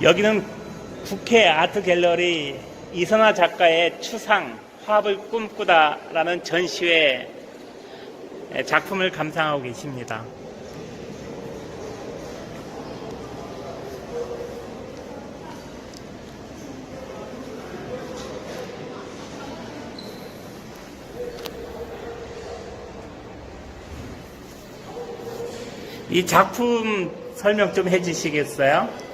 여기는 국회 아트 갤러리 이선화 작가의 추상 화합을 꿈꾸다라는 전시회 작품을 감상하고 계십니다. 이 작품 설명 좀 해주시겠어요?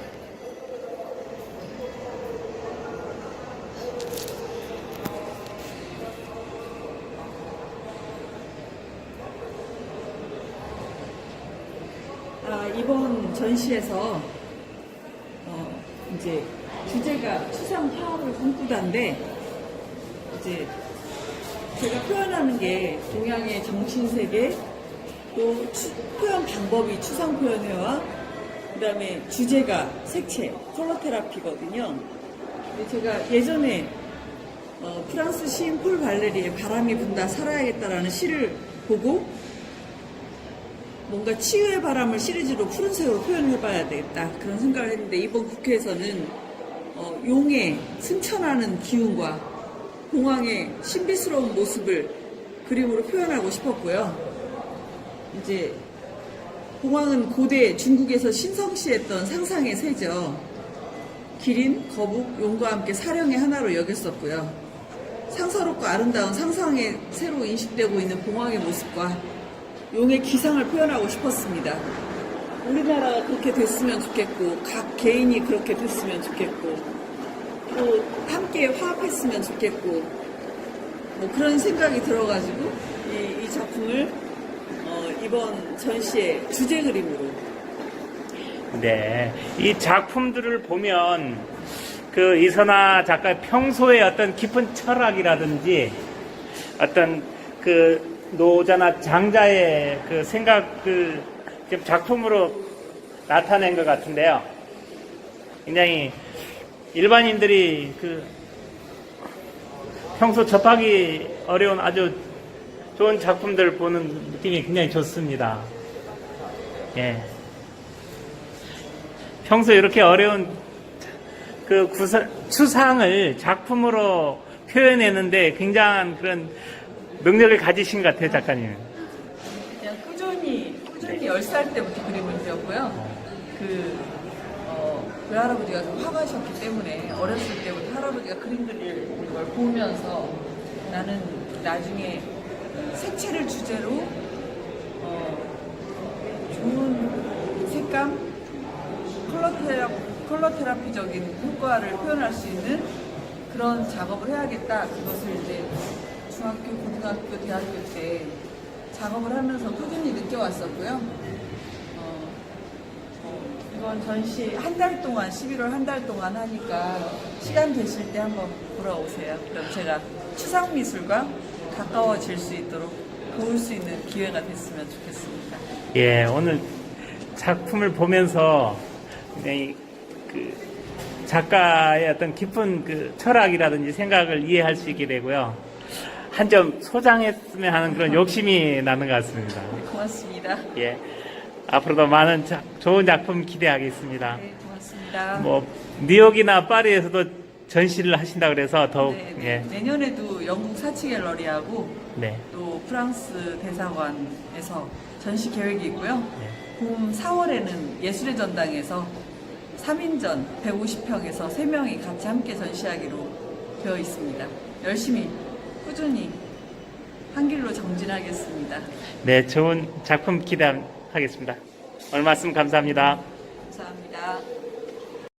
아, 이번 전시에서 어, 이제 주제가 추상 화합을 꿈꾸다인데 이제 제가 표현하는 게 동양의 정신 세계 또 추- 표현 방법이 추상 표현회와 그다음에 주제가 색채 컬러 테라피거든요. 근데 제가 예전에 어, 프랑스 시인 폴 발레리의 바람이 분다 살아야겠다라는 시를 보고 뭔가 치유의 바람을 시리즈로 푸른색으로 표현해봐야 되겠다 그런 생각을 했는데 이번 국회에서는 어, 용의 승천하는 기운과 공황의 신비스러운 모습을 그림으로 표현하고 싶었고요. 이제 공황은 고대 중국에서 신성시했던 상상의 새죠. 기린, 거북, 용과 함께 사령의 하나로 여겼었고요. 상서롭고 아름다운 상상의 새로 인식되고 있는 공황의 모습과 용의 기상을 표현하고 싶었습니다. 우리나라가 그렇게 됐으면 좋겠고, 각 개인이 그렇게 됐으면 좋겠고, 또 함께 화합했으면 좋겠고, 뭐 그런 생각이 들어가지고 이, 이 작품을 어, 이번 전시의 주제 그림으로 네. 이 작품들을 보면 그 이선아 작가의 평소의 어떤 깊은 철학이라든지 어떤 그 노자나 장자의 그 생각을 지금 작품으로 나타낸 것 같은데요. 굉장히 일반인들이 그 평소 접하기 어려운 아주 좋은 작품들 보는 느낌이 굉장히 좋습니다. 예. 평소 이렇게 어려운 그 구사, 추상을 작품으로 표현했는데 굉장한 그런 능력을 가지신 것 같아요, 작가님. 그냥 꾸준히 꾸준히 10살 때부터 그림을 그렸고요. 그 어, 외할아버지가 좀 화가셨기 때문에 어렸을 때부터 할아버지가 그림 그리는 걸 보면서 나는 나중에 색채를 주제로 어, 좋은 색감, 컬러, 테라, 컬러 테라피적인 효과를 표현할 수 있는 그런 작업을 해야겠다. 그것을 이제 중학교, 고등학교, 대학교 때 작업을 하면서 꾸준히 느껴왔었고요. 어, 어, 이번 전시 한 달 동안, 11월 한 달 동안 하니까 시간 되실 때 한번 보러 오세요. 그럼 제가 추상 미술과 가까워질 수 있도록 도울 수 있는 기회가 됐으면 좋겠습니다. 예, 오늘 작품을 보면서 굉장히 그 작가의 어떤 깊은 그 철학이라든지 생각을 이해할 수 있게 되고요. 한 점 소장했으면 하는 그런 욕심이 나는 것 같습니다. 고맙습니다. 예. 앞으로도 많은 자- 좋은 작품 기대하겠습니다. 네, 고맙습니다. 뭐 뉴욕이나 파리에서도 전시를 하신다 그래서 더욱 네, 예. 내년에도 영국 사치 갤러리하고 네. 또 프랑스 대사관에서 전시 계획이 있고요. 네. 봄 4월에는 예술의 전당에서 3인전 150평에서 3명이 같이 함께 전시하기로 되어 있습니다. 열심히 꾸준히 한 길로 정진하겠습니다. 네, 좋은 작품 기대하겠습니다. 오늘 말씀 감사합니다. 감사합니다.